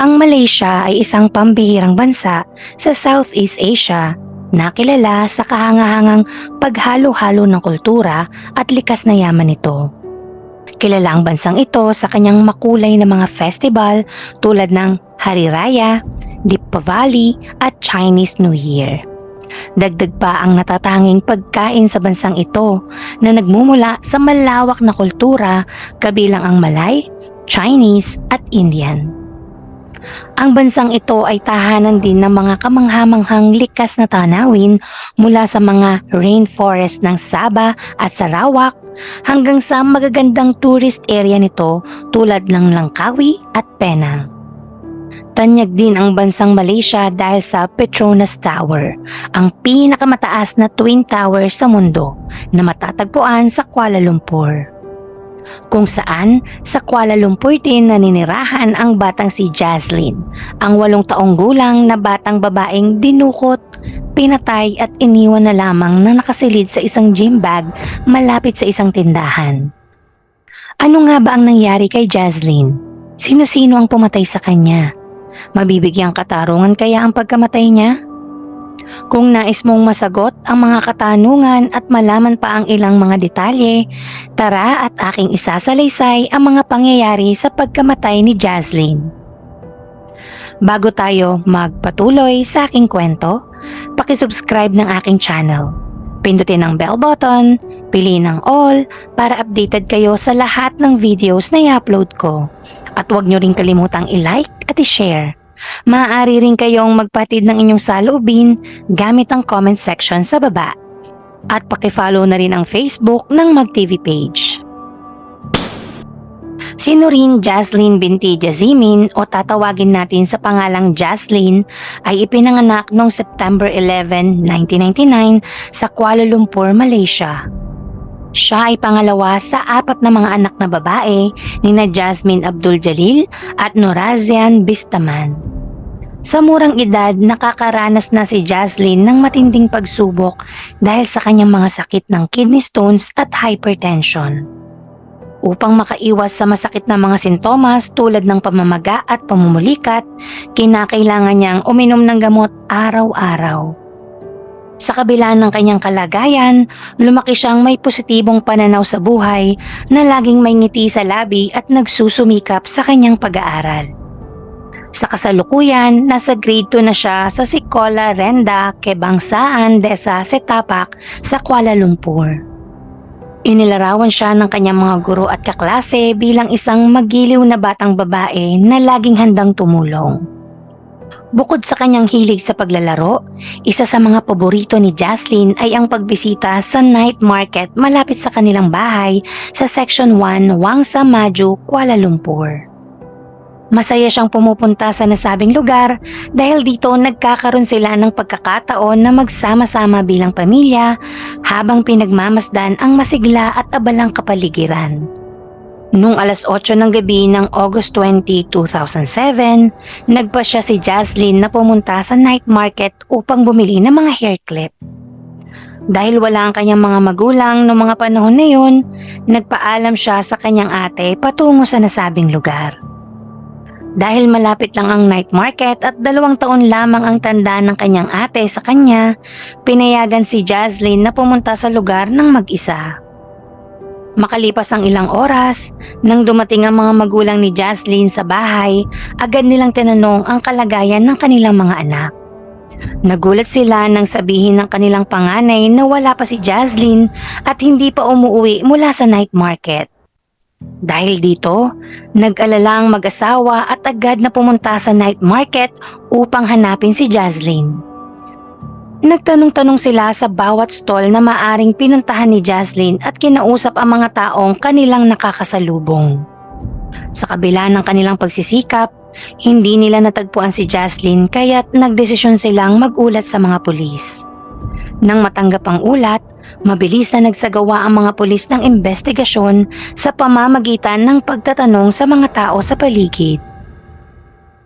Ang Malaysia ay isang pambihirang bansa sa Southeast Asia na kilala sa kahangahangang paghalo-halo ng kultura at likas na yaman nito. Kilala ang bansang ito sa kanyang makulay na mga festival tulad ng Hari Raya, Deepavali at Chinese New Year. Dagdag pa ang natatanging pagkain sa bansang ito na nagmumula sa malawak na kultura kabilang ang Malay, Chinese at Indian. Ang bansang ito ay tahanan din ng mga kamanghamanghang likas na tanawin mula sa mga rainforest ng Sabah at Sarawak hanggang sa magagandang tourist area nito tulad ng Langkawi at Penang. Tanyag din ang bansang Malaysia dahil sa Petronas Tower, ang pinakamataas na twin tower sa mundo na matatagpuan sa Kuala Lumpur. Kung saan sa Kuala Lumpur din naninirahan ang batang si Jaslyn, ang walong taong gulang na batang babaeng dinukot, pinatay at iniwan na lamang na nakasilid sa isang gym bag malapit sa isang tindahan. Ano nga ba ang nangyari kay Jaslyn? Sino-sino ang pumatay sa kanya? Mabibigyang katarungan kaya ang pagkamatay niya? Kung nais mong masagot ang mga katanungan at malaman pa ang ilang mga detalye, tara at aking isasalaysay ang mga pangyayari sa pagkamatay ni Jaslyn. Bago tayo magpatuloy sa aking kwento, pakisubscribe ng aking channel. Pindutin ang bell button, piliin ang all para updated kayo sa lahat ng videos na i-upload ko. At huwag nyo rin kalimutang i-like at i-share. Maaari rin kayong magpatid ng inyong saloobin gamit ang comment section sa baba. At pakifollow na rin ang Facebook ng MagTV page. Si Noreen Jaslyn binti Jazimin o tatawagin natin sa pangalang Jaslyn ay ipinanganak noong September 11, 1999 sa Kuala Lumpur, Malaysia. Siya ay pangalawa sa apat na mga anak na babae ni na Jasmine Abdul Jalil at Norazian Bistaman. Sa murang edad, nakakaranas na si Jaslyn ng matinding pagsubok dahil sa kanyang mga sakit ng kidney stones at hypertension. Upang makaiwas sa masakit na mga sintomas tulad ng pamamaga at pamumulikat, kinakailangan niyang uminom ng gamot araw-araw. Sa kabila ng kanyang kalagayan, lumaki siyang may positibong pananaw sa buhay na laging may ngiti sa labi at nagsusumikap sa kanyang pag-aaral. Sa kasalukuyan, nasa grade 2 na siya sa Sikola Renda, Kebangsaan, Desa, Setapak sa Kuala Lumpur. Inilarawan siya ng kanyang mga guro at kaklase bilang isang magiliw na batang babae na laging handang tumulong. Bukod sa kanyang hilig sa paglalaro, isa sa mga paborito ni Jaslyn ay ang pagbisita sa night market malapit sa kanilang bahay sa Section 1, Wangsa Maju, Kuala Lumpur. Masaya siyang pumupunta sa nasabing lugar dahil dito nagkakaroon sila ng pagkakataon na magsama-sama bilang pamilya habang pinagmamasdan ang masigla at abalang kapaligiran. Nung alas 8 ng gabi ng August 20, 2007, nagpa siya si Jaslyn na pumunta sa night market upang bumili ng mga hair clip. Dahil wala ang kanyang mga magulang noong mga panahon na yun, nagpaalam siya sa kanyang ate patungo sa nasabing lugar. Dahil malapit lang ang night market at dalawang taon lamang ang tanda ng kanyang ate sa kanya, pinayagan si Jaslyn na pumunta sa lugar ng mag-isa. Makalipas ang ilang oras, nang dumating ang mga magulang ni Jaslyn sa bahay, agad nilang tinanong ang kalagayan ng kanilang mga anak. Nagulat sila nang sabihin ng kanilang panganay na wala pa si Jaslyn at hindi pa umuwi mula sa night market. Dahil dito, nag-alala ang mag-asawa at agad na pumunta sa night market upang hanapin si Jaslyn. Nagtanong-tanong sila sa bawat stall na maaring pinuntahan ni Jaslyn at kinausap ang mga taong kanilang nakakasalubong. Sa kabila ng kanilang pagsisikap, hindi nila natagpuan si Jaslyn kaya't nagdesisyon silang magulat sa mga pulis. Nang matanggap ang ulat, mabilis na nagsagawa ang mga pulis ng investigasyon sa pamamagitan ng pagtatanong sa mga tao sa paligid.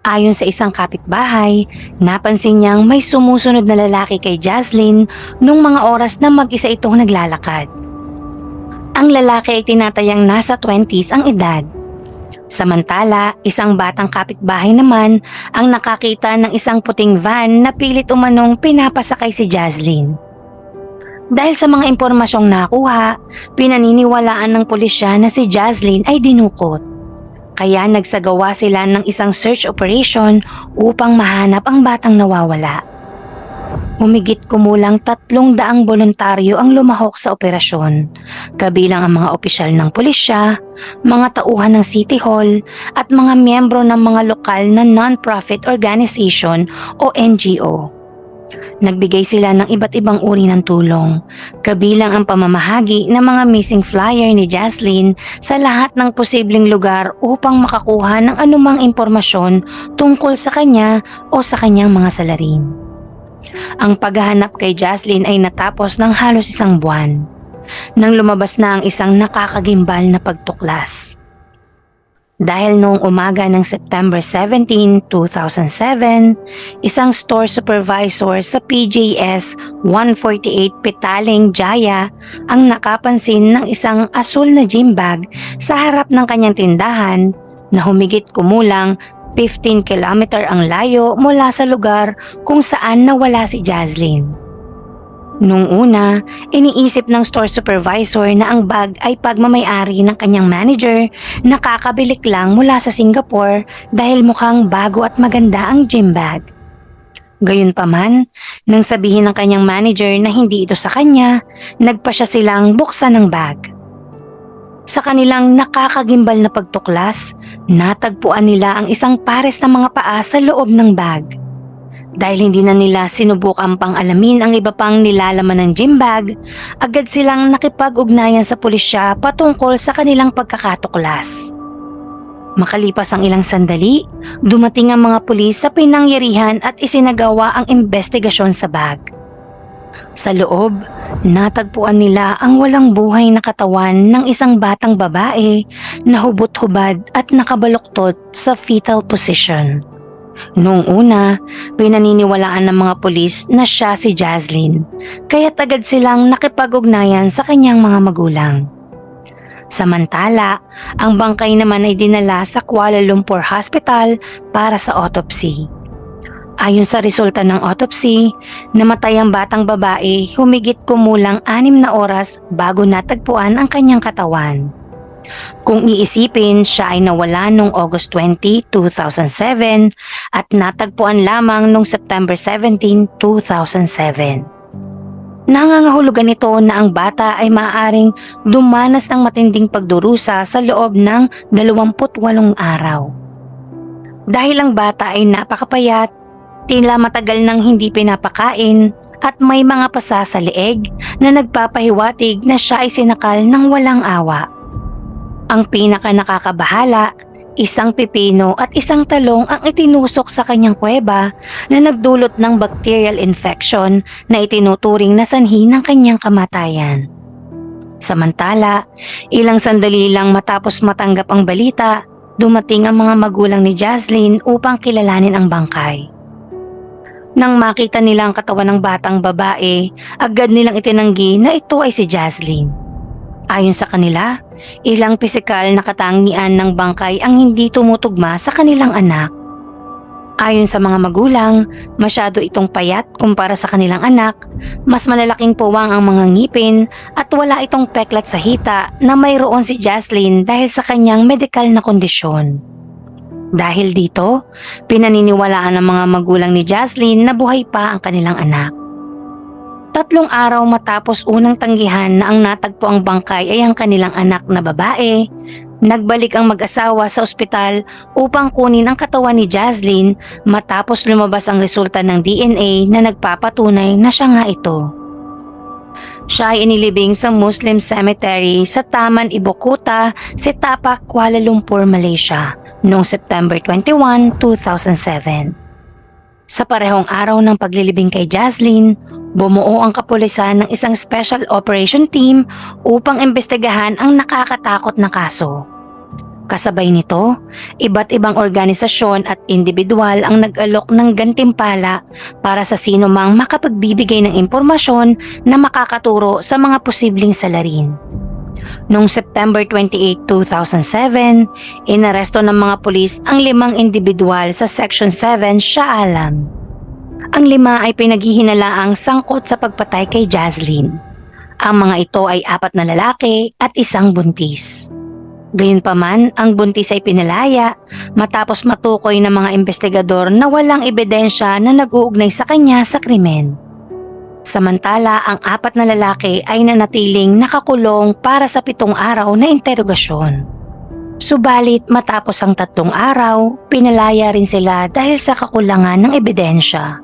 Ayon sa isang kapitbahay, napansin niyang may sumusunod na lalaki kay Jaslyn nung mga oras na mag-isa itong naglalakad. Ang lalaki ay tinatayang nasa 20s ang edad. Samantala, isang batang kapitbahay naman ang nakakita ng isang puting van na pilit umanong pinapasakay si Jaslyn. Dahil sa mga impormasyong nakuha, pinaniniwalaan ng pulisya na si Jaslyn ay dinukot. Kaya nagsagawa sila ng isang search operation upang mahanap ang batang nawawala. Humigit kumulang tatlong daang voluntaryo ang lumahok sa operasyon, kabilang ang mga opisyal ng pulisya, mga tauhan ng City Hall, at mga miyembro ng mga lokal na non-profit organization o NGO. Nagbigay sila ng iba't ibang uri ng tulong, kabilang ang pamamahagi ng mga missing flyer ni Jaslyn sa lahat ng posibleng lugar upang makakuha ng anumang impormasyon tungkol sa kanya o sa kanyang mga salarin. Ang paghahanap kay Jaslyn ay natapos ng halos isang buwan nang lumabas na ang isang nakakagimbal na pagtuklas. Dahil noong umaga ng September 17, 2007, isang store supervisor sa PJS 148 Petaling Jaya ang nakapansin ng isang asul na gym bag sa harap ng kanyang tindahan na humigit kumulang 15 kilometer ang layo mula sa lugar kung saan nawala si Jaslyn. Nung una, iniisip ng store supervisor na ang bag ay pagmamayari ng kanyang manager na kakabilik lang mula sa Singapore dahil mukhang bago at maganda ang gym bag. Gayunpaman, nang sabihin ng kanyang manager na hindi ito sa kanya, nagpa siya silang buksan ng bag. Sa kanilang nakakagimbal na pagtuklas, natagpuan nila ang isang pares ng mga paa sa loob ng bag. Dahil hindi na nila sinubukan pang alamin ang iba pang nilalaman ng gym bag, agad silang nakipag-ugnayan sa pulisya patungkol sa kanilang pagkakatuklas. Makalipas ang ilang sandali, dumating ang mga pulis sa pinangyarihan at isinagawa ang investigasyon sa bag. Sa loob, natagpuan nila ang walang buhay na katawan ng isang batang babae na hubot-hubad at nakabaluktot sa fetal position. Noong una, pinaniniwalaan ng mga pulis na siya si Jaslyn, kaya agad silang nakipag-ugnayan sa kanyang mga magulang. Samantala, ang bangkay naman ay dinala sa Kuala Lumpur Hospital para sa autopsy. Ayon sa resulta ng autopsy, namatay ang batang babae humigit kumulang anim na oras bago natagpuan ang kanyang katawan. Kung iisipin, siya ay nawala noong August 20, 2007 at natagpuan lamang noong September 17, 2007. Nangangahulugan ito na ang bata ay maaaring dumanas ng matinding pagdurusa sa loob ng 28 araw. Dahil ang bata ay napakapayat, tila matagal nang hindi pinapakain at may mga pasa sa leeg na nagpapahiwatig na siya ay sinakal ng walang awa. Ang pinaka nakakabahala, isang pipino at isang talong ang itinusok sa kanyang kuweba na nagdulot ng bacterial infection na itinuturing na sanhi ng kanyang kamatayan. Samantala, ilang sandali lang matapos matanggap ang balita, dumating ang mga magulang ni Jaslyn upang kilalanin ang bangkay. Nang makita nila ang katawan ng batang babae, agad nilang itinanggi na ito ay si Jaslyn. Ayon sa kanila, ilang pisikal na katangian ng bangkay ang hindi tumutugma sa kanilang anak. Ayon sa mga magulang, masyado itong payat kumpara sa kanilang anak, mas malalaking puwang ang mga ngipin at wala itong peklat sa hita na mayroon si Jaslyn dahil sa kanyang medikal na kondisyon. Dahil dito, pinaniniwalaan ng mga magulang ni Jaslyn na buhay pa ang kanilang anak. Tatlong araw matapos unang tanggihan na ang natagpo ang bangkay ay ang kanilang anak na babae, nagbalik ang mag-asawa sa ospital upang kunin ang katawan ni Jaslyn matapos lumabas ang resulta ng DNA na nagpapatunay na siya nga ito. Siya ay inilibing sa Muslim Cemetery sa Taman Ibukuta, Setapak, Kuala Lumpur, Malaysia noong September 21, 2007. Sa parehong araw ng paglilibing kay Jaslyn, bumuo ang kapulisan ng isang special operation team upang imbestigahan ang nakakatakot na kaso. Kasabay nito, iba't ibang organisasyon at individual ang nag-alok ng gantimpala para sa sino mang makapagbibigay ng impormasyon na makakaturo sa mga posibleng salarin. Noong September 28, 2007, inaresto ng mga pulis ang limang individual sa Section 7 Shah Alam. Ang lima ay pinaghihinalaang sangkot sa pagpatay kay Jazlyn. Ang mga ito ay apat na lalaki at isang buntis. Gayunpaman, ang buntis ay pinalaya matapos matukoy ng mga investigador na walang ebidensya na nag-uugnay sa kanya sa krimen. Samantala, ang apat na lalaki ay nanatiling nakakulong para sa pitong araw na interogasyon. Subalit matapos ang tatlong araw, pinalaya rin sila dahil sa kakulangan ng ebidensya.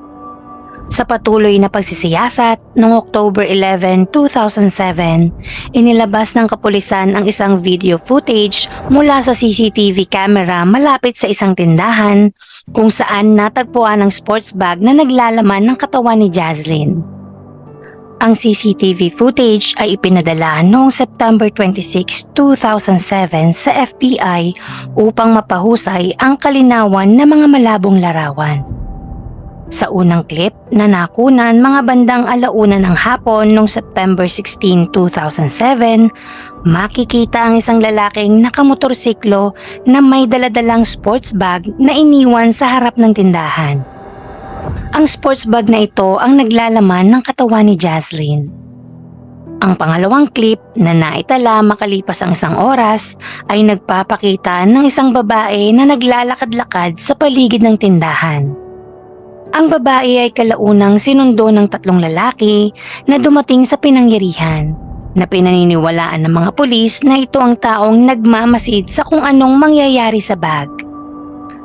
Sa patuloy na pagsisiyasat, noong October 11, 2007, inilabas ng kapulisan ang isang video footage mula sa CCTV camera malapit sa isang tindahan kung saan natagpuan ang sports bag na naglalaman ng katawan ni Jazlyn. Ang CCTV footage ay ipinadala noong September 26, 2007 sa FBI upang mapahusay ang kalinawan ng mga malabong larawan. Sa unang clip na nakunan mga bandang alauna ng hapon noong September 16, 2007, makikita ang isang lalaking nakamotorsiklo na may daladalang sports bag na iniwan sa harap ng tindahan. Ang sports bag na ito ang naglalaman ng katawan ni Jazlyn. Ang pangalawang clip na naitala makalipas ang isang oras ay nagpapakita ng isang babae na naglalakad-lakad sa paligid ng tindahan. Ang babae ay kalaunang sinundo ng tatlong lalaki na dumating sa pinangyarihan na pinaniniwalaan ng mga pulis na ito ang taong nagmamasid sa kung anong mangyayari sa bag.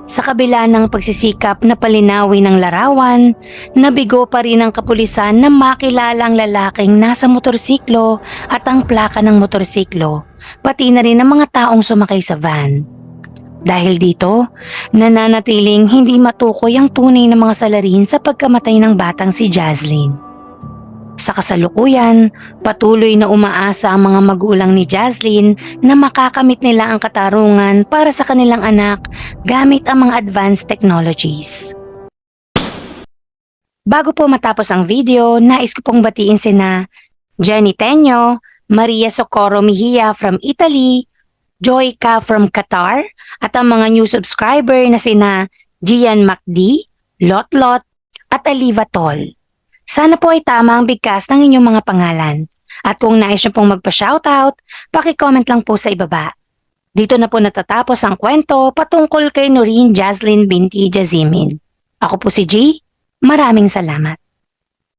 Sa kabila ng pagsisikap na palinawin ng larawan, nabigo pa rin ang kapulisan na makilala ang lalaking nasa motorsiklo at ang plaka ng motorsiklo, pati na rin ang mga taong sumakay sa van. Dahil dito, nananatiling hindi matukoy ang tunay na mga salarin sa pagkamatay ng batang si Jazlyn. Sa kasalukuyan, patuloy na umaasa ang mga magulang ni Jazlyn na makakamit nila ang katarungan para sa kanilang anak gamit ang mga advanced technologies. Bago po matapos ang video, nais ko pong batiin sina Jenny Tenyo, Maria Socorro Mejia from Italy, Joy Ka from Qatar, at ang mga new subscriber na sina Gian Macdi, Lot Lot, at Aliva Tol. Sana po ay tama ang bigkas ng inyong mga pangalan. At kung nais nyo pong magpa-shoutout, paki-comment lang po sa ibaba. Dito na po natatapos ang kwento patungkol kay Noreen Jaslyn binti Jazimin. Ako po si G. Maraming salamat.